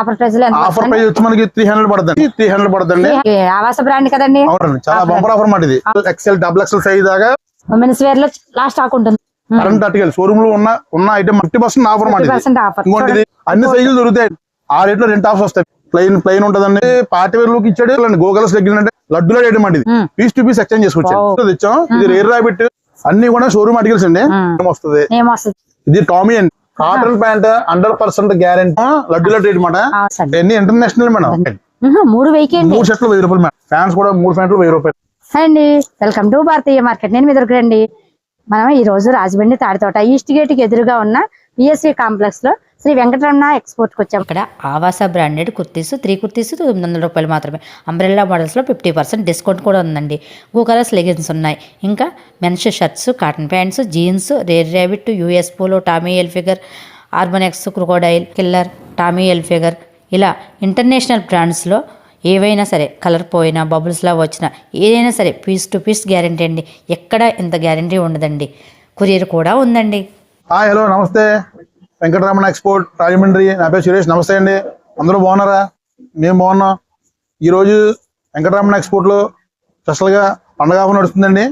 Offer price offer? Price వచ్చి మనకి three hundred పడుతుంది. త్రీ హండ్రెడ్ పడుతుంది ఆవాస బ్రాండ్ కదండి? అవునండి. చాలా బంపర్ ఆఫర్ మాట ఇది ఎక్సెల్ డబుల్ ఎక్సెల్ సైజ్ దాకా. ఉమెన్స్ వేర్లో లాస్ట్ స్టాక్ ఉంటుంది. కరెంట్ అటుకెళ్ళి షోరూమ్లో ఉన్న ఉన్న ఐటమ్ ఫిఫ్టీ పర్సెంట్ ఆఫర్ మాట ఇంకోటి అన్ని సైజులు దొరుకుతాయి. ఆ రేట్లో రెండు ఆఫర్స్ వస్తాయి. ప్లెయిన్ ప్లెయిన్ ఉంటదండి. పార్టీ వేర్ లుక్ ఇచ్చాడు. గోగల్స్ దగ్గర లడ్డులో రేట్ అండి మ్మ్. పీస్ టు పీస్ ఎక్స్చేంజ్ చేసుకోవచ్చు తెచ్చాం. ఇది రేర్ రాబిట్ అన్ని కూడా షోరూమ్ ఆర్టికల్స్ అండి. వస్తుంది ఏమొస్తుంది? ఇది టామీ అండి. Cotton pant hundred percent guarantee లడ్డులో rate మాట. అన్ని ఇంటర్నేషనల్ మేడం? మూడు వెయ్యికి అండి. మూడు షర్ట్లు వెయ్యి రూపాయలు మేడం. ఫ్యాన్స్ కూడా మూడు ప్యాంట్లు వెయ్యి రూపాయలు. అండి. Welcome to Bharatiya market. నేను మీ దగ్గరండి మనం ఈ రోజు రాజమండ్రి తాడితోట ఈస్ట్ గేట్కి ఎదురుగా ఉన్న పిఎస్సి కాంప్లెక్స్లో శ్రీ వెంకటరమణ ఎక్స్పోర్ట్కి వచ్చాం. ఇక్కడ ఆవాస బ్రాండెడ్ కుర్తీస్ త్రీ కుర్తీస్ తొమ్మిది వందల రూపాయలు మాత్రమే. అంబ్రెల్లా మోడల్స్లో ఫిఫ్టీ పర్సెంట్ డిస్కౌంట్ కూడా ఉందండి. గూ కలర్స్ లెగిన్స్ ఉన్నాయి. ఇంకా men's shirts cotton pants jeans rare rabbit US polo Tommy Hilfiger ఆర్బనెక్స్ crocodile killer Tommy Hilfiger. ఇలా ఇంటర్నేషనల్ బ్రాండ్స్లో ఏవైనా సరే కలర్ పోయినా బబుల్స్లా వచ్చినా ఏదైనా సరే పీస్ టు పీస్ గ్యారంటీ అండి. ఎక్కడ ఇంత గ్యారంటీ ఉండదండి. కొరియర్ కూడా ఉందండి. హాయ్ హలో నమస్తే. వెంకటరమణ ఎక్స్పోర్ట్ రాజమండ్రి నా పేరు సురేష్. నమస్తే అండి. అందరూ బాగున్నారా? మేము బాగున్నాం. ఈరోజు వెంకటరమణ ఎక్స్పోర్ట్లో స్పెషల్గా పండగ ఆఫర్ నడుస్తుందండి.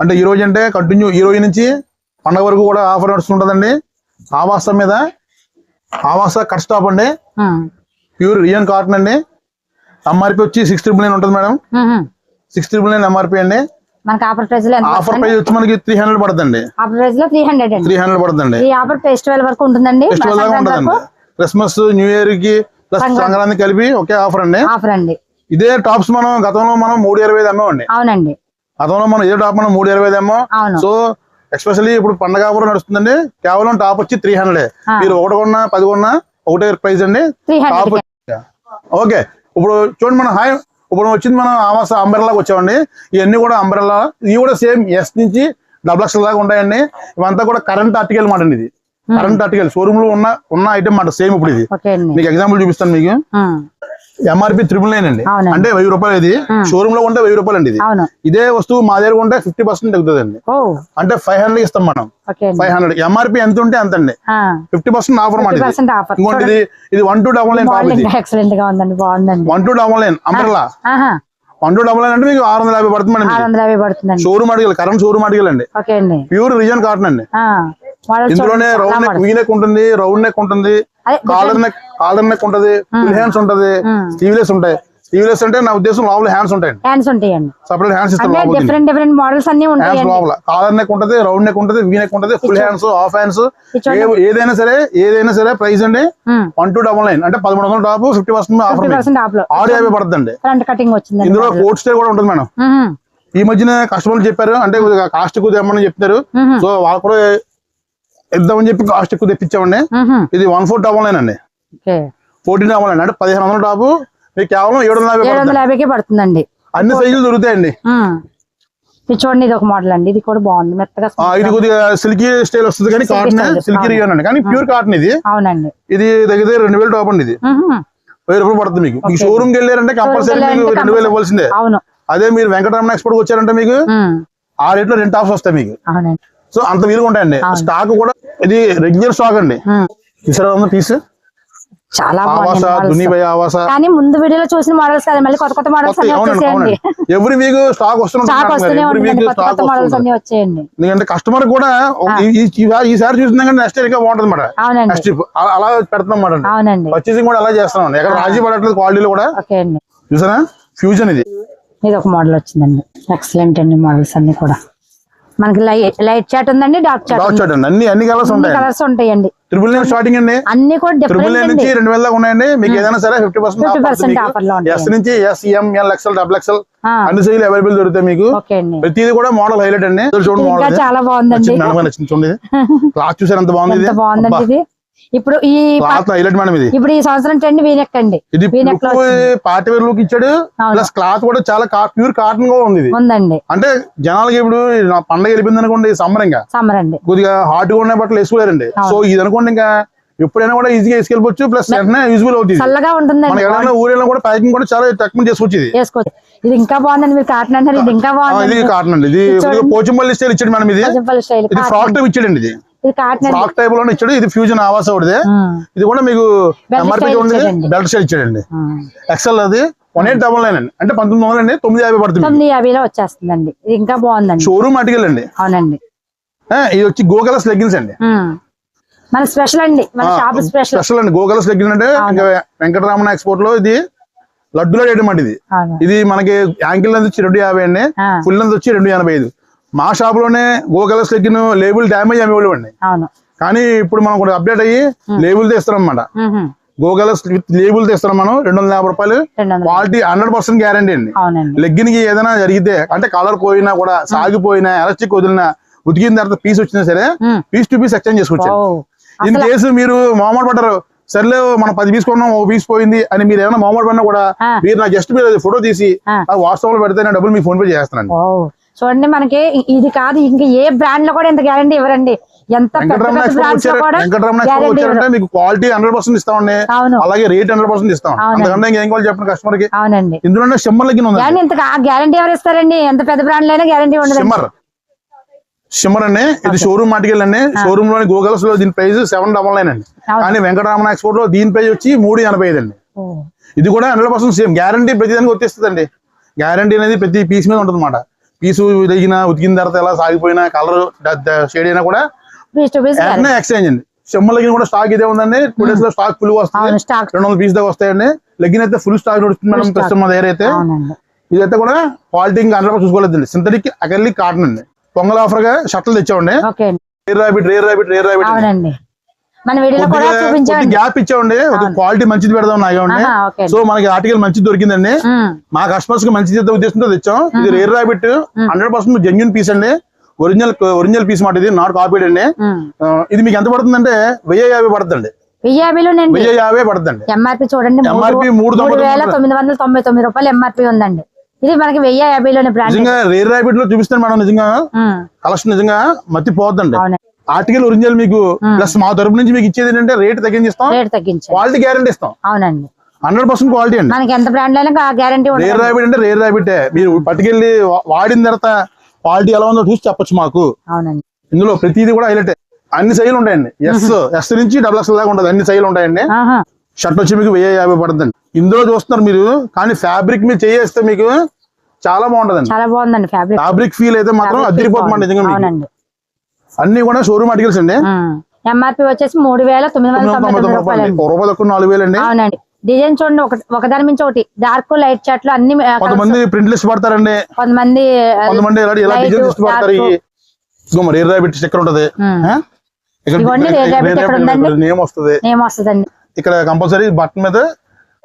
అంటే ఈ రోజు అంటే కంటిన్యూ ఈ రోజు నుంచి పండగ వరకు కూడా ఆఫర్ నడుస్తుంటుందండి. ఆవాస మీద ఆవాస కట్ స్టాప్ అండి. ప్యూర్ రియన్ కాటన్ అండి. ఎంఆర్పి వచ్చి సిక్స్ ట్రిపుల్ నైన్ ఉంటుంది madam. Six triple nine MRP అండి. మనకి ఆఫర్ ప్రైస్లో ఆఫర్ ప్రైస్ వచ్చి మనకి త్రీ హండ్రెడ్ పడుతుందండి. ఆఫర్ ప్రైస్లో త్రీ హండ్రెడ్ అండి. త్రీ హండ్రెడ్ పడుతుందండి. ఈ ఆఫర్ ఫెస్టివల్ వరకు ఉంటుందండి. క్రిస్మస్ న్యూ ఇయర్కి ప్లస్ సంక్రాంతి. కలిపి ఒకే ఆఫర్ అండి. ఆఫర్ అండి. ఇదే టాప్స్ మనం గతంలో మనం మూడు ఇరవై ఐదు అమ్మామండి అవునండి. గతంలో మనం ఇదే టాప్ మనం మూడు ఇరవై ఐదు అమ్మాం? సో ఎస్పెషల్లీ ఇప్పుడు పండగ ఆఫర్ నడుస్తుందండి. కేవలం టాప్ వచ్చి త్రీ హండ్రెడ్. మీరు ఒకటి కొన్నా పది కొన్నా ఒకటే ప్రైస్ అండి. Top okay. ఇప్పుడు చూడండి మనం హాయ్ ఇప్పుడు వచ్చింది మనం ఆవాస అంబ్రెల్లాకి వచ్చామండి. ఇవన్నీ కూడా అంబ్రెల్లా ఇవి కూడా సేమ్ ఎస్ నుంచి డబుల్ ఎక్స్ దాకా ఉంటాయండి. ఇవంతా కూడా కరెంట్ ఆర్టికల్ మాట అండి ఇది. కరెంట్ ఆర్టికల్ షోరూమ్లో ఉన్న ఉన్న ఐటమ్ మాట సేమ్ ఇప్పుడు ఇది. మీకు ఎగ్జాంపుల్ చూపిస్తాను మీకు. ఎంఆర్పి త్రిబుల్ నైన్ అండి. అంటే వెయ్యి రూపాయలు ఇది. షోరూమ్లో ఉంటే వెయ్యి రూపాయలు అండి ఇది. ఇదే వస్తువు మా దగ్గర ఉంటే ఫిఫ్టీ పర్సెంట్ తగ్గుతుందండి. ఓ. అంటే ఫైవ్ హండ్రెడ్ ఇస్తాం మనం. అండి. ఫైవ్ హండ్రెడ్ ఎంఆర్పి ఎంత ఉంటే అంత అండి. ఫిఫ్టీ పర్సెంట్ ఆఫర్ ఇంకోటి ఇది one two double nine one two double nine ఆహా. వన్ టూ డబల్ నైన్ అంటే మీకు ఆరు వందల యాభై పడుతుందండి. షోరూమ్ అడిగలు కరెంట్ షోరూమ్ అండి అండి. ప్యూర్ రిజన్ కాటన్ అండి. ఇందులోనే రౌండ్ నెక్. వీ నెక్ ఉంటుంది రౌండ్ నెక్ ఉంటుంది కాలర్ నెక్ కాలర్ నెక్ ఉంటది ఫుల్ హ్యాండ్స్ ఉంటది స్టీవ్లెస్ ఉంటాయి. స్టీవ్లెస్ అంటే నా ఉద్దేశం లోపల హ్యాండ్స్ ఉంటాయండి. హ్యాండ్స్ ఉంటాయండి. సపరేట్ హ్యాండ్స్ ఇస్తారు లోపల డిఫరెంట్ డిఫరెంట్ మోడల్స్ అన్ని ఉంటాయండి. లోపల. కాలర్ నెక్ ఉంటది రౌండ్ నెక్ ఉంటది వీ నెక్ ఉంటది ఫుల్ హ్యాండ్స్ హాఫ్ హ్యాండ్స్ ఏదైనా సరే ఏదైనా సరే ప్రైస్ అండి. వన్ టూ డబల్ నైన్ అంటే పదమూడు వందల టాప్ ఫిఫ్టీ పర్సెంట్ ఆఫర్ ఆరు యాభై కటింగ్ వచ్చిందండి ఇందులో కోట్ స్టే కూడా ఉంటుంది మేడం. ఈ మధ్యన కస్టమర్లు చెప్పారు అంటే కొద్దిగా కాస్ట్ ఎక్కువ తెమ్మని చెప్తారు. సో వాళ్ళు కూడా ఇద్దామని చెప్పి కాస్ట్ ఎక్కువ తెప్పించామండి. ఇది వన్ ఫోర్ డబల్ నైన్ అండి. ఫోర్టీన్ డబల్ నైన్ అంటే పదిహేను వందల టాపు. మీకు కేవలం ఏడు వందల యాభైకి పడుతుందండి. అన్ని సైజులు దొరుకుతాయండి. చూడండి ఇది ఒక మోడల్ అండి. ఇది కూడా బాగుంది. మెత్తగా ఇది కొద్దిగా సిల్కీ స్టైల్ వస్తుంది కానీ కాటన్. సిల్కీ రియాన్ అండి. కానీ ప్యూర్ కాటన్ ఇది. అవునండి. ఇది దగ్గర రెండు వేలు టాప్ అండి ఇది. వెయ్యి రూపాయలు పడుతుంది మీకు. ఈ షోరూమ్కి వెళ్ళారంటే కంపల్సరీ మీకు రెండు వేలు ఇవ్వాల్సిందే. అవును. అదే మీరు వెంకటరమణ ఎక్స్పోర్ట్ వచ్చారంటే మీకు. ఆ రేట్లో రెండు టాప్స్ వస్తాయి మీకు. అవునండి. సో అంత వీలుగా ఉంటాయండి స్టాక్ కూడా ఇది రెగ్యులర్ స్టాక్ అండి. ఉంది పీస్ చాలా కానీ ముందు వీడియోలో చూసిన మోడల్స్ కదా మళ్ళీ కొత్త కొత్త మోడల్స్ ఎవ్రీ వీక్ స్టాక్ వచ్చేయండి. ఎందుకంటే కస్టమర్ కూడా ఈసారి- చూసిన నెక్స్ట్ ఇంకా బాగుంటుంది అవునండి. నెక్స్ట్ అలా అన్నమాట. అవునండి. పర్చేసింగ్ కూడా అలా చేస్తున్నాం ఎక్కడ రాజీ పడట్లేదు క్వాలిటీలో కూడా. చూసారా? ఫ్యూజన్ ఇది. ఇది ఒక మోడల్ వచ్చిందండి. ఎక్సలెంట్ అండి మోడల్స్ అన్ని కూడా. మనకి లైట్ చాట్ ఉందండి డార్క్ చాట్ షాట్ అండి. అన్ని అన్ని కలర్స్ ఉంటాయి కలర్స్ ఉంటాయండి. ట్రిపుల్ నైన్ స్టార్టింగ్ అండి. అన్ని కూడా ట్రిపుల్ నైన్ నుంచి రెండు వేల ఉన్నాయండి. మీకు ఏదైనా సరే ఫిఫ్టీ పర్సెంట్ 50% offer లో ఉంటాయి. ఎస్ నుంచి S M L XL double XL అన్ని సైజులు అవైలబుల్ దొరుకుతాయి మీకు. ప్రతిది కూడా మోడల్ హైలైట్ అండి. చూడండి మోడల్ చాలా బాగుందండి. మేడం నచ్చింది. చూడండి క్లాత్ చూసారు ఎంత బాగుంది బాగుందండి ఇప్పుడు ఈ హైలైట్ మేడం ఇది. ఇప్పుడు ఈ సంవత్సరం ట్రెండ్ వీనెక్ అండి ఇది పార్టీ వేర్ లుక్ ఇచ్చాడు. ప్లస్ క్లాత్ కూడా చాలా ప్యూర్ కాటన్గా ఉంది ఉందండి. అంటే జనాలకి ఇప్పుడు నా పండగ వెళ్ళిపోయింది అనుకోండి సమ్మర్ ఇంకా. సమ్మర్ అండి. కొద్దిగా హాట్గా ఉన్న బట్టలు వేసుకోలేరండి. సో ఇది అనుకోండి ఇంకా ఎప్పుడైనా కూడా ఈజీగా వేసుకెళ్ళిపోవచ్చు ప్లస్ వెంటనే యూజ్ఫుల్ అవుతుంది. చల్లగా ఎక్కడైనా ఊరేళ్ళలో కూడా ప్యాకింగ్ కూడా చాలా తక్కువ చేసుకోవచ్చు ఇది. ఇది ఇంకా బాగుందండి. మీరు కాటన్ అంటారు ఇది ఇంకా బాగుంది ఇది కాటన్ అండి. ఇది పోచంపల్లి స్టైల్ ఇచ్చాడు మేడం ఇది. ఫ్రాక్ టైప్ ఇచ్చాడండి ఇది. ఫ్రాక్ టైప్లోనే ఇచ్చాడు. ఇది ఫ్యూజన్ ఆవాస ఒకటిది. ఇది కూడా మీకు ఎంఆర్పీ ఇచ్చాడండి. బెల్ట్ స్టైల్ ఇచ్చాడండి. ఎక్సెల్ అది. వన్ ఎయిట్ డబల్ నైన్ అండి. అంటే పంతొమ్మిది వందలు అండి. తొమ్మిది యాభై పడుతుంది తొమ్మిది యాభైలో వచ్చేస్తుందండి. ఇది ఇంకా బాగుందండి. షోరూమ్ అటుకెళ్ళి అండి. అవునండి. ఇది వచ్చి గోగలస్ లెగ్గిన్స్ అండి. మన స్పెషల్ అండి. మన షాప్ స్పెషల్ స్పెషల్ అండి. గోగలస్ లెగ్గిన్ అంటే వెంకటరామన్ ఎక్స్పోర్ట్లో ఇది లడ్డులో రేటు ఇది. ఇది మనకి యాంకిల్ వచ్చి రెండు యాభై అండి. ఫుల్ వచ్చి రెండు ఎనభై ఐదు. మా షాప్లోనే గోగలస్ లెగ్గిన్ లేబుల్ డ్యామేజ్ అమ్మేవాళ్ళు అండి కానీ ఇప్పుడు మనం కూడా అప్డేట్ అయ్యి లేబుల్ తీస్తున్నాం అన్నమాట విత్ లేబుల్ తీస్తున్నాం మనం రెండు వందల యాభై రూపాయలు. క్వాలిటీ హండ్రెడ్ పర్సెంట్ గ్యారంటీ అండి. లెగ్గిన్కి ఏదైనా జరిగితే అంటే కలర్ పోయినా కూడా సాగిపోయినా ఎలక్ట్రిక్ వదిలినా ఉతికిన తర్వాత పీస్ వచ్చినా సరే. పీస్ టు పీస్ ఎక్స్చేంజ్ చేసుకోవచ్చు. ఇన్ కేసు మీరు మామూలు పడ్డారు సర్లే మనం పది పీస్ కొన్నాం ఓ పీస్ పోయింది అని మీరు ఏమైనా మామూలు పడినా కూడా. మీరు నా జస్ట్ మీరు ఫోటో తీసి. వాట్సాప్లో పెడితే నేను డబ్బులు మీ ఫోన్ పే చేస్తానండి. ఓ. చూడండి మనకి ఇది కాదు ఇంకా ఏ బ్రాండ్లో కూడా ఇంత గ్యారంటీ ఇవ్వరండి. ఎంత మీకు క్వాలిటీ హండ్రెడ్ పర్సెంట్ ఇస్తామండి అలాగే రేట్ హండ్రెడ్ పర్సెంట్ ఇస్తాం. అంతకంటే ఇంకేం కావాలి చెప్పండి కస్టమర్కి? అవునండి. ఇందులోనే షిమ్మర్ లెగ్గిన్ ఉంది ఇంత గ్యారంటీ ఎవరు ఇస్తారండి? ఎంత పెద్ద బ్రాండ్ అయినా గ్యారంటీ ఉండదు షిమ్మర్ షిమ్మర్ అండి. ఇది షోరూమ్ మాటికెళ్ళి అండి. షోరూమ్లోని గూగల్స్లో దీని ప్రైస్ సెవెన్ డబల్ నైన్ అండి. కానీ వెంకటరమణ ఎక్స్పోర్ట్లో దీని ప్రైస్ వచ్చి మూడు ఎనభై ఐదు అండి. ఇది కూడా హండ్రెడ్ పర్సెంట్ సేమ్ గ్యారంటీ ప్రతిదానికి వచ్చేస్తుందండి. గ్యారంటీ అనేది ప్రతి పీస్ మీద ఉంటుంది పీసు ఉదిగిన ఉతికిన తర్వాత ఎలా సాగిపోయినా కలర్ షేడ్ అయినా కూడా ఎక్స్చేంజ్ అండి. లెగిన్ కూడా స్టాక్ ఇదే ఉందండి. టూ డేస్లో స్టాక్ ఫుల్ వస్తుంది. రెండు వందల పీస్ దాకా వస్తాయండి. లెగిన్ అయితే ఫుల్ స్టాక్ నడుస్తుంది మేడం. ప్రస్తుతం మా దగ్గర అయితే. ఇదైతే కూడా క్వాలిటీ ఇంకా హండ్రెడ్ చూసుకోలేదండి. సింథటిక్ అకర్లిక్ కాటన్ అండి. పొంగల్ ఆఫర్గా షర్ట్లు తెచ్చామండి. Rare rabbit rare rabbit rare rabbit మన వీడియోలో కూడా చూపించామండి. గ్యాప్ ఇచ్చామండి. క్వాలిటీ మంచిది పెడదాం నాగండి సో మనకి ఆర్టికల్ మంచిది దొరికిందండి. మా కస్టమర్స్కి మంచి చేద్దాం ఉద్దేశంతో తెచ్చాం. ఇది rare rabbit hundred percent genuine piece అండి. ఒరిజినల్ ఒరిజినల్ పీస్ మాట ఇది నాట్ కాపీడ్ అండి. ఇది మీకు ఎంత పడుతుందంటే వెయ్యి యాభై పడుతుందండి. వెయ్యి యాభై పడుతుందండి. ఎంఆర్పి చూడండి మూడు వేల తొమ్మిది వందల తొంభై తొమ్మిది రూపాయలు ఎంఆర్పి ఉందండి. ఇది మనకి వెయ్యి యాభైలోని బ్రాండ్ నిజంగా రేర్ రాబిట్లో చూపిస్తాను మేడం నిజంగా. ఉమ్, కలెక్షన్ నిజంగా అవునండి. ఆర్టికల్ ఒరిజినల్ మీకు ప్లస్ మా తరపు నుంచి మీకు ఇచ్చేది ఏంటంటే రేట్ తగ్గించిస్తాం. రేట్ తగ్గించండి. క్వాలిటీ గ్యారంటీ ఇస్తాం. అవునండి. హండ్రెడ్ పర్సెంట్ క్వాలిటీ అండి. మనకి ఎంత బ్రాండ్ అయినా గ్యారంటీ రేర్ రాబిట్ అంటే రేర్ రాబిటే మీరు పట్టుకెళ్ళి వాడిన తర్వాత క్వాలిటీ ఎలా ఉందో చూసి చెప్పొచ్చు మాకు. అవునండి. ఇందులో ప్రతిదీ కూడా హైలైట్. అన్ని సైజులు ఉంటాయండి. ఎస్ ఎస్ నుంచి డబుల్ ఎక్స్ దాకా ఉంటుంది. అన్ని సైజులు ఉంటాయండి. షర్ట్ వచ్చి మీకు వెయ్యి యాభై పడుతుంది. ఇందులో చూస్తున్నారు మీరు. కానీ ఫ్యాబ్రిక్ మీరు చేస్తే మీకు చాలా బాగుంటదండి. చాలా బాగుందండి ఫ్యాబ్రిక్ ఫీల్ అయితే మాత్రం అదిరిపోతుంది నిజంగా అన్ని కూడా షోరూమ్ ఆర్టికల్స్ అండి. ఎంఆర్పి వచ్చేసి మూడు వేల తొమ్మిది వందల తొంభై తొమ్మిది రూపాయలు. తక్కువ నాలుగు వేలు అండి. అవునండి. డిజైన్ చూడండి ఒక ఒకదాని మించి ఒకటి. డార్క్ లైట్ చాట్లు అన్ని. కొంతమంది ప్రింట్లు ఇష్టపడతారండి కొంతమంది ఆ, కొంతమంది ఇష్టపడతారు ఈ dark. ఇదిగో మరి రేర్ రాబిట్ స్టిక్కర్ ఉంటది? ఇక్కడ? నేమ్ వస్తుంది. వస్తుందండి. కంపల్సరీ బటన్ మీద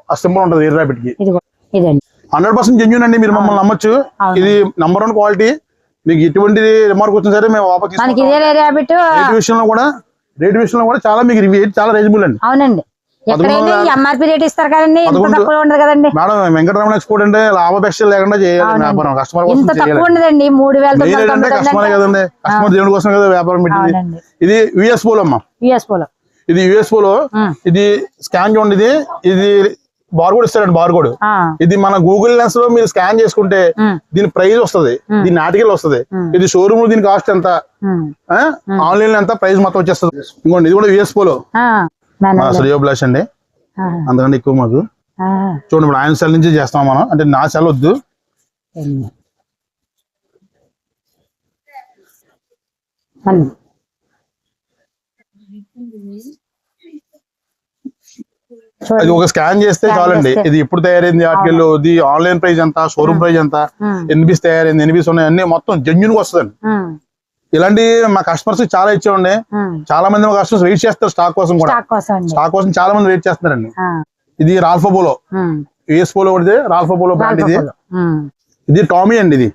ఆ సింబల్ ఉంటుంది రేర్ రాబిట్కి హండ్రెడ్ పర్సెంట్ జెన్యున్ అండి మీరు మమ్మల్ని నమ్మొచ్చు. ఇది నంబర్ వన్ క్వాలిటీ మీకు ఎటువంటి రిమార్క్ వచ్చినా సరే మేము మనకి ఇదే రేట్ విషయంలో కూడా రేట్ విషయంలో కూడా చాలా మీకు చాలా రీజనబుల్ అండి. అవునండి. ఎక్కడైనా ఎంఆర్పి రేట్ ఇస్తారు కదండి ఇంత పదకొండు- తక్కువ ఉండదు కదండి. మేడం వెంకటరమణ ఎక్స్పోర్ట్ అంటే లాభాపేక్ష లేకుండా చేయాలి. వ్యాపారం. కస్టమర్ కోసం ఉండదండి మూడు వేల కస్టమర్ కదండి? కస్టమర్ దేవుడి కోసం కదా వ్యాపారం పెట్టింది? ఇది యుఎస్ పోలో అమ్మా. యుఎస్ పోలో ఇది యుఎస్ పోలో ఉమ్. ఇది స్కాన్ చూడండి ఇది ఇది బార్కోడ్ ఇస్తారండి బార్కోడ్. ఆ, ఇది మన గూగుల్ లెన్స్లో మీరు స్కాన్ చేసుకుంటే దీని ప్రైస్ వస్తది దీని ఆర్టికల్ వస్తది. ఇది షోరూమ్లో దీని కాస్ట్ ఎంత. ఆన్లైన్ ఎంత ప్రైస్ మొత్తం వచ్చేస్తుంది? ఇంకోండి ఇది కూడా యుఎస్ పోలో. శ్రేయో బ్లాష్ అండి. అంతకంటే ఎక్కువ మాకు. చూడండి ఇప్పుడు ఆయన సెల్ నుంచి చేస్తాం మనం. అంటే నా సెల్ వద్దు. అది ఒక స్కాన్ చేస్తే చాలండి. ఇది ఎప్పుడు తయారైంది ఆర్టికల్? ఇది ఆన్లైన్ ప్రైస్ ఎంత? షోరూమ్ ప్రైస్ ఎంత? పీస్ తయారైంది ఎన్ని పీస్ ఉన్నాయి అన్ని మొత్తం జెన్యున్ వస్తుందండి. ఇలాంటి మా కస్టమర్స్ చాలా ఇచ్చామండి ఉమ్. చాలా మంది మా కస్టమర్స్ వెయిట్ చేస్తారు స్టాక్ కోసం కూడా. స్టాక్ కోసం చాలా మంది వెయిట్ చేస్తున్నారండి. ఇది రాల్ఫా పోలో. ఉమ్, యుఎస్ పోలో ఒకటి రాల్ఫా పోలో బ్రాండ్ ఇది. ఇది టామీ అండి ఇది.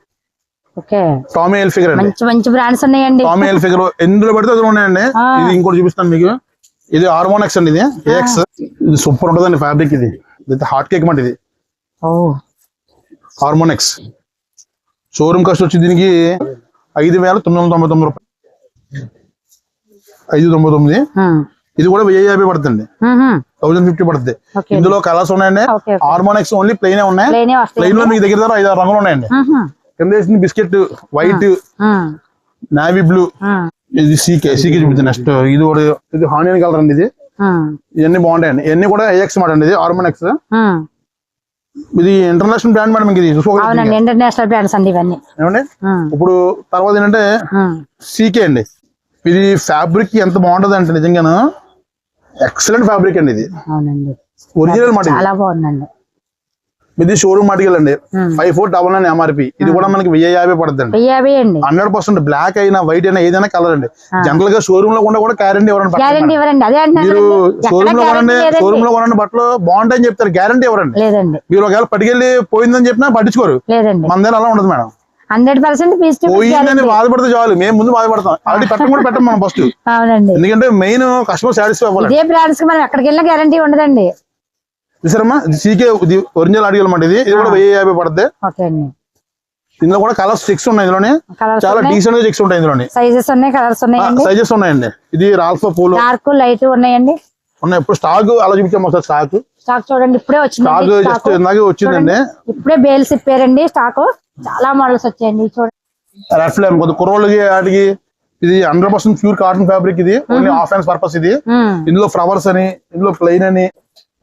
టామీ ఎల్ ఫిగర్ అండి. మంచి మంచి బ్రాండ్స్ ఉన్నాయండి. టామీ ఎల్ ఫిగర్ ఎందులో పడితే అందులో ఉన్నాయండి. ఇది ఇంకోటి చూపిస్తాను మీకు. ఇది హార్మోనెక్స్ అండి ఇది. ఏఎక్స్ ఇది సూపర్ ఉంటుందండి ఫ్యాబ్రిక్ ఇది. ఇది హాట్ కేక్ మాట ఇది. హార్మోనెక్స్ షోరూమ్ కాస్ట్ వచ్చి దీనికి ఐదు వేల తొమ్మిది వందల తొంభై తొమ్మిది రూపాయలు. ఐదు తొంభై తొమ్మిది. ఇది కూడా వెయ్యి యాభై పడుతుంది. థౌసండ్ ఫిఫ్టీ పడుతుంది. ఇందులో కలర్స్ ఉన్నాయండి. హార్మోనెక్స్ ఓన్లీ ప్లెయిన్ ఉన్నాయి. ప్లెయిన్లో మీకు దగ్గర దగ్గర ఐదు ఆరు రంగులు ఉన్నాయండి. కింద వేసింది బిస్కెట్ వైట్ నావీ బ్లూ ఇది సీకే సీకే చూపించింది నెక్స్ట్ ఇది కూడా ఇది హానియన్ కలర్ అండి ఇది. ఇవన్నీ బాగుంటాయండి ఇవన్నీ కూడా ఏఎక్స్ మాట అండి ఇది ఆర్మన్ ఎక్స్. ఇది ఇంటర్నేషనల్ బ్రాండ్ మేడం ఇది ఇంటర్నేషనల్ బ్రాండ్స్ అండి ఇవన్నీ. ఏమండి? ఇప్పుడు తర్వాత ఏంటంటే. సీకే అండి. ఇది ఫ్యాబ్రిక్ ఎంత బాగుంటది అంటే నిజంగాను ఎక్సలెంట్ ఫ్యాబ్రిక్ అండి ఇది. అవునండి. ఒరిజినల్ మాట. చాలా బాగుందండి. ఇది షోరూమ్ మటికల్ అండి. ఉమ్. Five four double nine MRP ఇది కూడా మనకి వెయ్యి యాభై పడుతుంది హండ్రెడ్ పర్సెంట్ బ్లాక్ అయినా వైట్ అయినా ఏదైనా కలర్ అండి. జనరల్గా షోరూమ్లో కూడా కూడా గ్యారంటీ ఇవ్వరండి మీరు షోరూమ్లో కొనండి. షోరూమ్లో కొనండి బట్టలు బాగుంటాయని చెప్తారు గ్యారంటీ లేదండి. మీరు ఒకవేళ పట్టుకెళ్ళి పోయిందని చెప్పినా పట్టించుకోరు. లేదండి. మన దగ్గర అలా ఉండదు మేడం. హండ్రెడ్ పర్సెంట్ పోయిందని బాధపడితే చాలు. మేము ముందు బాధపడతాం. ఆల్రెడీ పెట్టం కూడా పెట్టం మనం ఫస్ట్ అవునండి. ఎందుకంటే మెయిన్ కస్టమర్ సాటిస్ఫై అవ్వాలి. ఇదే బ్రాండ్స్కి మనం ఎక్కడికి వెళ్ళినా గ్యారంటీ ఉండదండి. చూసారమ్మా సీకే ఇది ఒరిజినల్ అడిగల్ మాట ఇది. ఇది కూడా వెయ్యి యాభై పడుతుంది ఇందులో కూడా కలర్స్ చెక్స్ ఉన్నాయి ఇందులోనే. చాలా డీసెంట్గా చెక్స్ ఉంటాయి ఇందులోని. సైజెస్ ఉన్నాయి కలర్స్ ఉన్నాయండి. సైజెస్ ఉన్నాయండి. ఇది రాల్ఫా పూలు. డార్క్ లైట్ ఉన్నాయండి. ఉన్నాయి. ఇప్పుడు స్టాక్ అలా చూపించాము ఒకసారి స్టాక్ స్టాక్ చూడండి ఇప్పుడే స్టాక్ వచ్చింది జస్ట్ ఇందాకే వచ్చిందండి. ఇప్పుడే బేల్స్ ఇప్పారండి స్టాక్ చాలా మోడల్స్ వచ్చాయండి చూడండి. రెడ్ ఫ్లేమ్ కొద్ది కుర్రోళ్ళకి వాటికి. ఇది hundred percent pure cotton fabric ఇది. ఓన్లీ హాఫ్ హ్యాండ్స్ పర్పస్ ఇది. ఇందులో ఫ్లవర్స్ అని ఇందులో ప్లెయిన్ అని.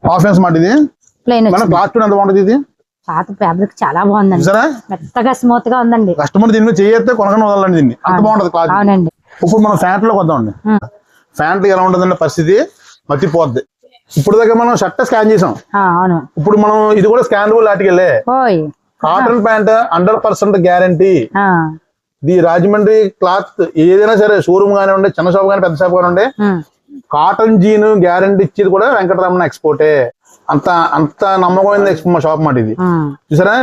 హాఫ్ హ్యాండ్స్ మాట ఇది? ప్లెయిన్ మన క్లాత్ ఎంత బాగుంటుంది ఇది? క్లాత్ ఫ్యాబ్రిక్ చాలా బాగుందండి. మెత్తగా స్మూత్గా ఉందండి. కస్టమర్ దీని మీద చేయొస్తే కొనకుండా వదలండి దీన్ని. అంత బాగుంటది క్లాత్ అవునండి. ఇప్పుడు మనం ఫ్యాంట్లోకి వద్దామండి ఫ్యాంట్ ఎలా ఉంటుందండి పరిస్థితి? మర్చిపోద్ది ఇప్పుడు దాకా మనం షర్ట్ స్కాన్ చేసాం. ఇప్పుడు మనం ఇది కూడా scannable article cotton pant hundred percent guarantee ఇది రాజమండ్రి క్లాత్ ఏదైనా సరే షోరూమ్ కానివ్వండి చిన్న షాప్ కానీ పెద్ద షాప్ కానివ్వండి కాటన్ జీన్ గ్యారంటీ ఇచ్చేది కూడా వెంకటరమణ ఎక్స్పోర్టే. అంత అంత నమ్మకమైన షాప్ మాట ఇది. చూసారా?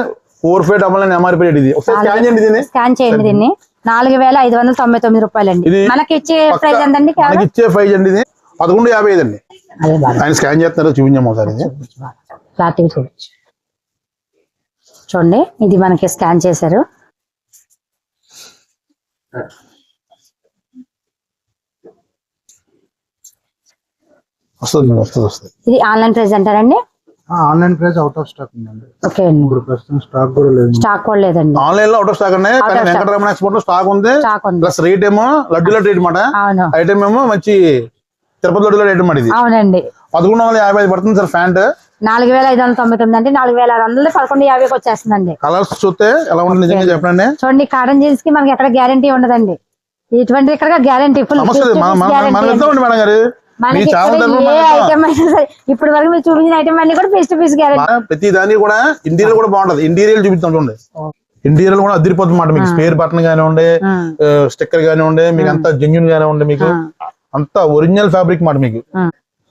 Four five double nine MRP rate ఇది. ఒకసారి స్కాన్ చేయండి దీన్ని. స్కాన్ చేయండి దీన్ని. నాలుగు వేల ఐదు వందల తొంభై తొమ్మిది రూపాయలండి. ఇది మనకి ఇచ్చే ప్రైస్ ఎంతండి మనకి ఇచ్చే ప్రైజ్ అండి ఇది. పదకొండు యాభై ఐదు అండి. ఆయన స్కాన్ చేస్తున్నారు చూపించాము ఒకసారి క్లారిటీ చూడొచ్చు చూడండి ఇది మనకి స్కాన్ చేశారు. వస్తుంది వస్తుంది వస్తుంది. ఇది ఆన్లైన్ ప్రైస్ అంటారండి? Online price out of stock ఉందండి. ఓకే అండి. ఇప్పుడు ప్రస్తుతం స్టాక్ కూడా లేదు స్టాక్ కూడా లేదండి. ఆన్లైన్లో అవుట్ ఆఫ్ స్టాక్ ఉన్నాయి కానీ. వెంకటరమణ ఎక్స్పోర్ట్లో స్టాక్ ఉంది. ప్లస్ రేట్ ఏమో లడ్డూల రేట్ అనమాట ఐటమ్ ఏమో మంచి తిరుపతి లడ్డూల రేట్ ఇది. అవునండి. పదకొండు వందల యాభై ఐదు పడుతుంది సార్ ప్యాంట్. నాలుగు వేల ఐదు వందల తొంభై తొమ్మిది అంటే నాలుగు వేల ఆరు వందలు పదకొండు యాభైకి వచ్చేస్తుందండి. కలర్స్ చూస్తే ఎలా ఉంటుంది నిజంగా చెప్పండి. చూడండి కాటన్ జీన్స్కి మనకి ఎక్కడ గ్యారంటీ ఉండదండి. ఇటువంటి ఇక్కడ గ్యారంటీ ఫుల్ మనకి ఏ. ఐటమ్ అయినా సరే ఇప్పుడు వరకు మీరు చూపించిన ఐటమ్ అన్ని కూడా ఫేస్ టు ఫేస్ గ్యారంటీ మన ప్రతి దానికి కూడా ఇంటీరియర్ కూడా బాగుంటది. ఇంటీరియర్ చూపిస్తాం చూడండి. ఇంటీరియర్ కూడా అదిరిపోతుంది మాట మీకు. స్పేర్ బటన్ కానివ్వండి స్టిక్కర్ కానివ్వండి మీకు అంతా జెన్యున్ కానివ్వండి మీకు. అంతా ఒరిజినల్ ఫ్యాబ్రిక్ మాట మీకు.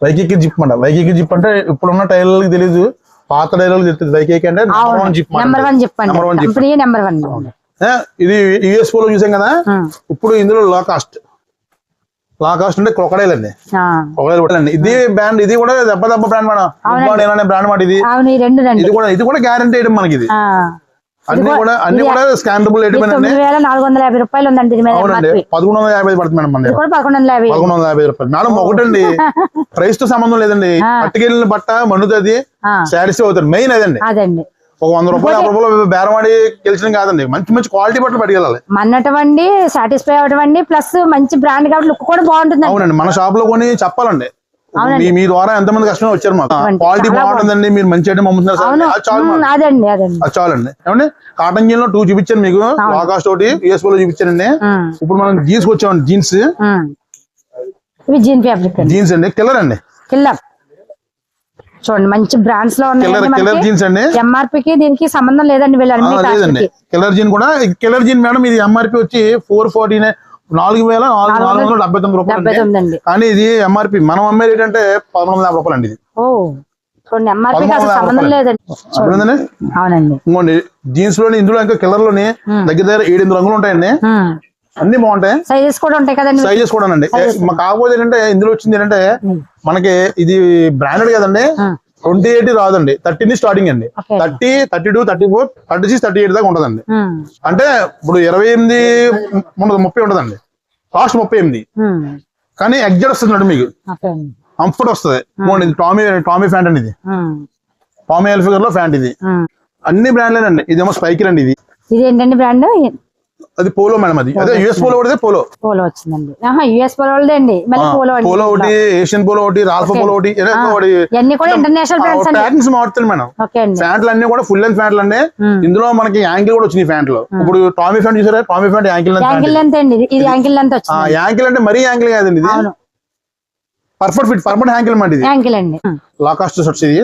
వైకేకి జిప్ మాట వైకేకి జిప్ అంటే ఇప్పుడున్న టైలర్కి తెలియదు పాత టైలర్కి తెలుస్తుంది. వైకేకి అంటే number one zip number one చెప్పండి number one zip company number one ఇది యుఎస్లో చూసాం కదా? ఇప్పుడు ఇందులో లో కాస్ట్ లో కాస్ట్ అంటే క్రొకడైల్ అండి క్రొకడైల్ కూడా అండి ఇది బ్రాండ్ ఇది కూడా దెబ్బ దెబ్బ బ్రాండ్ మేడం. అనే బ్రాండ్ మాట ఇది. ఇది కూడా ఇది కూడా గ్యారంటీ ఐటమ్ మనకి ఇది. అన్ని కూడా అన్ని కూడా స్కానబుల్ నాలుగు వందల యాభై రూపాయలు ఉందండి అవునండి. పదకొండు వందల యాభై పడుతుంది మేడం పదకొండు వందల యాభై. పదకొండు వందల యాభై రూపాయలు. మేడం ఒకటండి. ప్రైస్తో సంబంధం లేదండి. పట్టుకెళ్ళిన బట్ట ఆ, సాటిస్ఫై అవుతుంది మెయిన్ అదండి. అదండి. ఒక వంద రూపాయలు యాభై రూపాయలు బేరవాడి గెలిచడం కాదండి. మంచి మంచి క్వాలిటీ బట్టలు పట్టుకెళ్ళాలి. మన్నటవండి సాటిస్ఫై అవ్వటండి ప్లస్ మంచి బ్రాండ్ కాబట్టి లుక్ కూడా బాగుంటుందండి. అవునండి. మన షాప్లో కొని చెప్పాలండి. మీ మీ ద్వారా ఎంతమంది కస్టమర్ వచ్చారు మాకు. క్వాలిటీ బాగుంటుందండి. మీరు మంచి ఐటమ్ అమ్ముతున్నారు. అదండి అది చాలండి. ఏమండి? కాటన్ జీన్లో టూ చూపించాను మీకు. ఆకాస్ట్ ఒకటి యూఎస్లో చూపించానండి. ఇప్పుడు మనం జీన్స్ వచ్చామండి జీన్స్ జీన్స్ అండి. కిల్లర్ అండి. కిల్లర్ చూడండి మంచి బ్రాండ్స్లో కిల్లర్ ఉన్నాయండి కిల్లర్ మనకి. జీన్స్ అండి. ఎంఆర్పి కి దీనికి సంబంధం లేదండి వీళ్ళు ఆ, అన్ని కాస్ట్ లేదండి. కి. కిల్లర్ జీన్ కూడా కిల్లర్ జీన్ మేడం ఇది ఎంఆర్పి వచ్చి ఫోర్ ఫార్టీ నాలుగు వేల నాలుగు నాలుగు వందల డెబ్బై తొమ్మిది రూపాయలు కానీ ఇది ఎంఆర్పి మనం అమ్మే రేట్ అంటే పదమూడు వందల రూపాయలు అండి. ఇది ఎంఆర్పి అవునండి. ఇంకోండి జీన్స్లోని ఇందులో ఇంకా కిల్లర్లోని దగ్గర దగ్గర ఏడెనిమిది రంగులు ఉంటాయండి. అన్ని బాగుంటాయి. సైజెస్ కూడా ఉంటాయి కదండి. సైజెస్ కూడా అండి. మాకు కాకపోతే ఏంటంటే ఇందులో వచ్చింది ఏంటంటే మనకి ఇది బ్రాండెడ్ కదండి. ట్వంటీ ఎయిట్ రాదండి. థర్టీ నుంచి స్టార్టింగ్ అండి. Thirty thirty two thirty four thirty six thirty eight దాకా ఉంటదండి. ఉమ్. అంటే ఇప్పుడు ఇరవై ఎనిమిది ఉండదు ముప్పై ఉంటదండి. లాస్ట్ ముప్పై ఎనిమిది. కానీ ఎగ్జాక్ట్ వస్తుంది మీకు. కంఫర్ట్ వస్తుంది. ఇది టామీ టామీ ఫ్యాంట్ అండి ఇది. టామీ ఎల్ఫిగర్లో ఫ్యాంట్ ఇది. అన్ని బ్రాండ్లేనండి ఇదేమో స్పైకర్ అండి ఇది. ఇది ఏంటండి బ్రాండ్ అది పోలో మేడం అది. అదే యుఎస్ పోలో ఒకటి పోలో. పోలో వచ్చిందండి. ఆహా యుఎస్ పోలో వాళ్ళదే అండి. మళ్ళీ పోలో పోలో ఒకటి ఏషియన్ పోలో ఒకటి రాల్ఫా. పోలో ఒకటి ఇవన్నీ కూడా ఇంటర్నేషనల్ బ్రాండ్స్ అండి. ప్యాటర్న్స్ మారుతుంది మేడం. ఓకే అండి. ఫ్యాంట్లు అన్ని కూడా ఫుల్ లెంత్ ఫ్యాంట్లు అండి. ఇందులో మనకి యాంకిల్ కూడా వచ్చినాయి ఫ్యాంట్లో ఇప్పుడు టామీ ఫ్యాంట్ చూసారా? Tommy pant ankle ankle length అండి. ఇది. యాంకిల్ లెంత్ వచ్చింది యాంకిల్ అంటే మరీ యాంకిల్ కాదండి ఇది. పర్ఫెక్ట్ ఫిట్ పర్ఫెక్ట్ యాంకిల్ మాట ఇది. యాంకిల్ అండి. ఉమ్. లా కాస్ట్ షర్ట్స్ ఇది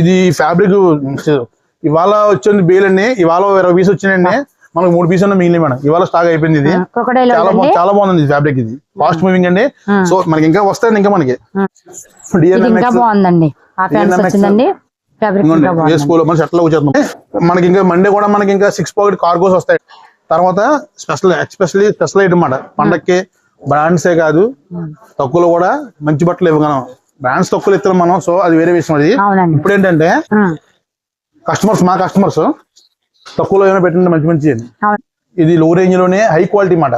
ఇది ఫ్యాబ్రిక్ ఇవాళ వచ్చింది బేల్ అండి ఇవాళ ఇరవై పీస్ వచ్చినాయండి. మనకు మూడు పీస్ మిగిలిన మేడం. ఇవాళ స్టాక్ అయిపోయింది ఇది. చాలా బాగుంది చాలా బాగుంది ఫ్యాబ్రిక్ ఇది. ఫాస్ట్ మూవింగ్ అండి. సో మనకి ఇంకా వస్తాయి ఇంకా మనకి. మనకి ఇంకా మండే కూడా మనకి ఇంకా సిక్స్ పాకెట్ కార్గోస్ వస్తాయి. తర్వాత స్పెషల్ ఎస్పెషల్లీ స్పెషల్ ఐటమ్ అన్నమాట. పండక్కి బ్రాండ్సే కాదు. తక్కువలో కూడా మంచి బట్టలు ఇవ్వగలం బ్రాండ్స్ తక్కువ ఇస్తున్నాం మనం. సో అది వేరే విషయం అది. ఇప్పుడు ఏంటంటే. కస్టమర్స్ మా కస్టమర్స్ తక్కువలో ఏమైనా పెట్టండి మంచి మంచి ఇది లో రేంజ్లోనే హై క్వాలిటీ మాట.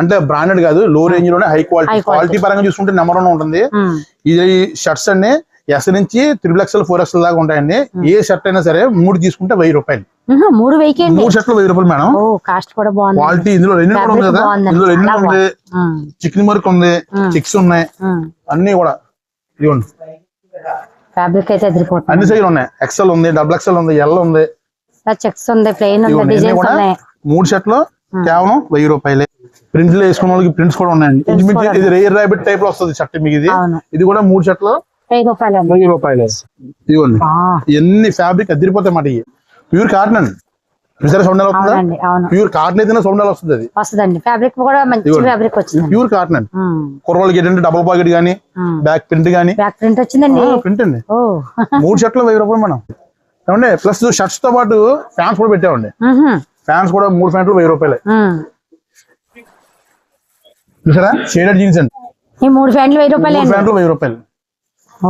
అంటే బ్రాండెడ్ కాదు లో రేంజ్లోనే హై క్వాలిటీ. క్వాలిటీ పరంగా చూసుకుంటే నెంబర్ వన్ ఉంటుంది. ఇది షర్ట్స్ అన్ని ఎస్ నుంచి త్రిబుల్ ఎక్స్ఎల్ ఫోర్ ఎక్స్ఎల్ దాకా ఉంటాయండి. ఏ షర్ట్ అయినా సరే మూడు తీసుకుంటే వెయ్యి రూపాయలు. మూడు వెయ్యికి అండి. మూడు షర్ట్లు వెయ్యి రూపాయలు మేడం. కాస్ట్ కూడా బాగుంది. క్వాలిటీ ఇందులో ఎన్ని కూడా ఉంది కదా. ఇందులో ఎన్ని చాలా ఉంది. చికెన్ మర్క్ ఉంది. చిక్స్ ఉన్నాయి. అన్ని కూడా. ఇదిగోండి. ఫ్యాబ్రిక్ అయితే అన్ని సైజులు ఉన్నాయి. ఎక్సెల్ ఉంది డబుల్ ఎక్సెల్ ఉంది ఎల్ ఉంది. చెక్స్ ఉంది ప్లెయిన్ ఉంది డిజైన్స్ ఉన్నాయి. మూడు షర్ట్లు కేవలం వెయ్యి రూపాయలే. ప్రింట్లు వేసుకున్న వాళ్ళకి ప్రింట్స్ కూడా ఉన్నాయండి. ఇంచుమించు ఇది రేర్ ర్యాబిట్ టైప్లో వస్తుంది షర్ట్ మీకు ఇది. ఇది కూడా మూడు షర్ట్లు వెయ్యి రూపాయలు వెయ్యి రూపాయలే. ఇదిగోండి. ఎన్ని ఫ్యాబ్రిక్ అదిరిపోతాయి మాట ఇవి. ప్యూర్ కాటన్ అండి. వస్తుందా? ప్యూర్ కాటన్ అయితేనే సౌండ్ ఎలా వస్తుంది అది? వస్తుందండి. ఫ్యాబ్రిక్ కూడా మంచి. ఫ్యాబ్రిక్ వచ్చింది ప్యూర్ కాటన్ అండి. కుర్రోళ్ళకి ఏంటంటే డబుల్ పాకెట్ కానీ బ్యాక్ ప్రింట్ బ్యాక్ ప్రింట్ వచ్చిందండి. ప్రింట్ అండి. మూడు షర్ట్లు వెయ్యి రూపాయలు మనం ఏమండి? ప్లస్ షర్ట్స్తో పాటు ఫ్యాన్స్ కూడా పెట్టామండి. ఫ్యాన్స్ కూడా మూడు ప్యాంట్లు వెయ్యి రూపాయలే. చూసారా? షేడెడ్ జీన్స్ అండి. ఈ మూడు ఫ్యాన్లు వెయ్యి రూపాయలు వెయ్యి రూపాయలు. ఓ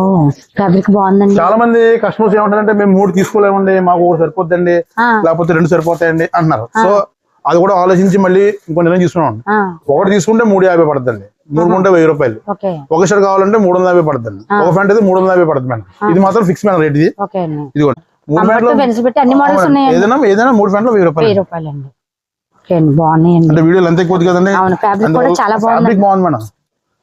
ఫ్యాబ్రిక్ బాగుందండి. చాలా మంది కస్టమర్స్ ఏమంటారంటే మేము మూడు తీసుకోలేమండి మాకు ఒకటి సరిపోద్దండి లేకపోతే రెండు సరిపోతాయండి అంటున్నారు. సో అది కూడా ఆలోచించి మళ్ళీ ఇంకో నిర్ణయం తీసుకున్నాం ఒకటి తీసుకుంటే మూడు యాభై పడుతుందండి. మూడు కొంటే వెయ్యి రూపాయలు. ఒక షర్ట్ కావాలంటే మూడు వందల యాభై పడుతుంది ఒక ప్యాంట్ అయితే మూడు వందల యాభై పడుతుంది మేడం. ఇది మాత్రం ఫిక్స్ మేడం రేట్ ఇది. అండి. ఇదిగోండి. మూడు పెట్టి అన్ని మోడల్స్ ఏదైనా ఏదైనా మూడు ప్యాంట్లు వెయ్యి రూపాయలు వెయ్యి రూపాయలు అండి ఓకే అండి బాగున్నాయండి. అంటే వీడియోలు ఎక్కువ కదండి. అవును ఫ్యాబ్రిక్ కూడా చాలా బాగుంది మేడం.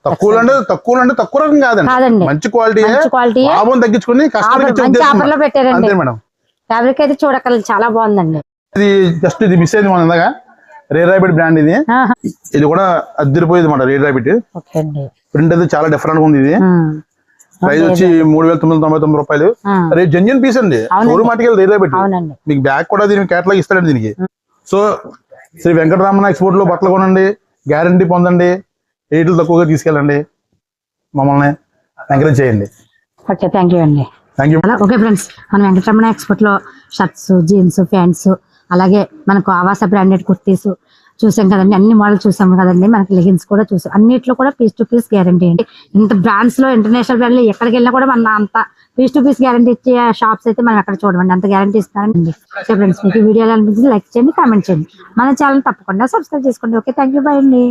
తక్కువ అంటే తక్కువ అంటే తక్కువ రకం కాదండి. కాదండి. మంచి క్వాలిటీ మంచి క్వాలిటీ లాభం తగ్గించుకుని కస్టమర్ ఆఫర్ మంచి ఆఫర్లో పెట్టారండి. అంతే మేడం. ఫ్యాబ్రిక్ అయితే చూడక్కర్లేదు చాలా బాగుందండి. ఇది జస్ట్ ఇది మిస్ అయింది మన ఇందాక. రేర్ ర్యాబిట్ బ్రాండ్ ఇది. ఇది కూడా అద్దరిపోయేది మాట రేర్ అండి. ప్రింట్ అయితే చాలా డిఫరెంట్గా ఉంది ఇది. ప్రైస్ వచ్చి మూడు వేల తొమ్మిది వందల తొంభై తొమ్మిది రూపాయలు. రేట్ జెన్యున్ పీస్ అండి. ఆర్టికల్ రేర్ ర్యాబిట్ అవునండి. మీకు బ్యాగ్ కూడా దీనికి కేటలాగ్ ఇస్తాడండి దీనికి. సో శ్రీ వెంకటరామన్ ఎక్స్పోర్ట్లో బట్టలు కొనండి. గ్యారంటీ పొందండి. రేట్లు తక్కువగా తీసుకెళ్ళండి. మమ్మల్ని ఎంకరేజ్ చేయండి. ఓకే థ్యాంక్ యూ అండి. థ్యాంక్ యూ అలా ఓకే ఫ్రెండ్స్ మన వెంకటరమణ ఎక్స్పోర్ట్లో షర్ట్స్ జీన్స్ ప్యాంట్స్ అలాగే మనకు ఆవాస బ్రాండెడ్ కుర్తీస్ చూసాం కదండి. అన్ని మోడల్ చూసాం కదండి. మనకి లెగిన్స్ కూడా చూసాం. అన్నిట్లో కూడా పీస్ టు పీస్ గ్యారంటీ అండి. ఇంత బ్రాండ్స్లో ఇంటర్నేషనల్ బ్రాండ్లో ఎక్కడికి వెళ్ళినా కూడా మన అంత పీస్ టు పీస్ గ్యారంటీ ఇచ్చే షాప్స్ అయితే మనం అక్కడ చూడమండి. అంత గ్యారంటీ ఇస్తారండి. ఓకే ఫ్రెండ్స్ మీకు వీడియోలు అనిపించింది? లైక్ చేయండి కామెంట్ చేయండి. మన ఛానల్ తప్పకుండా సబ్స్క్రైబ్ చేసుకోండి. ఓకే థ్యాంక్ యూ బై అండి.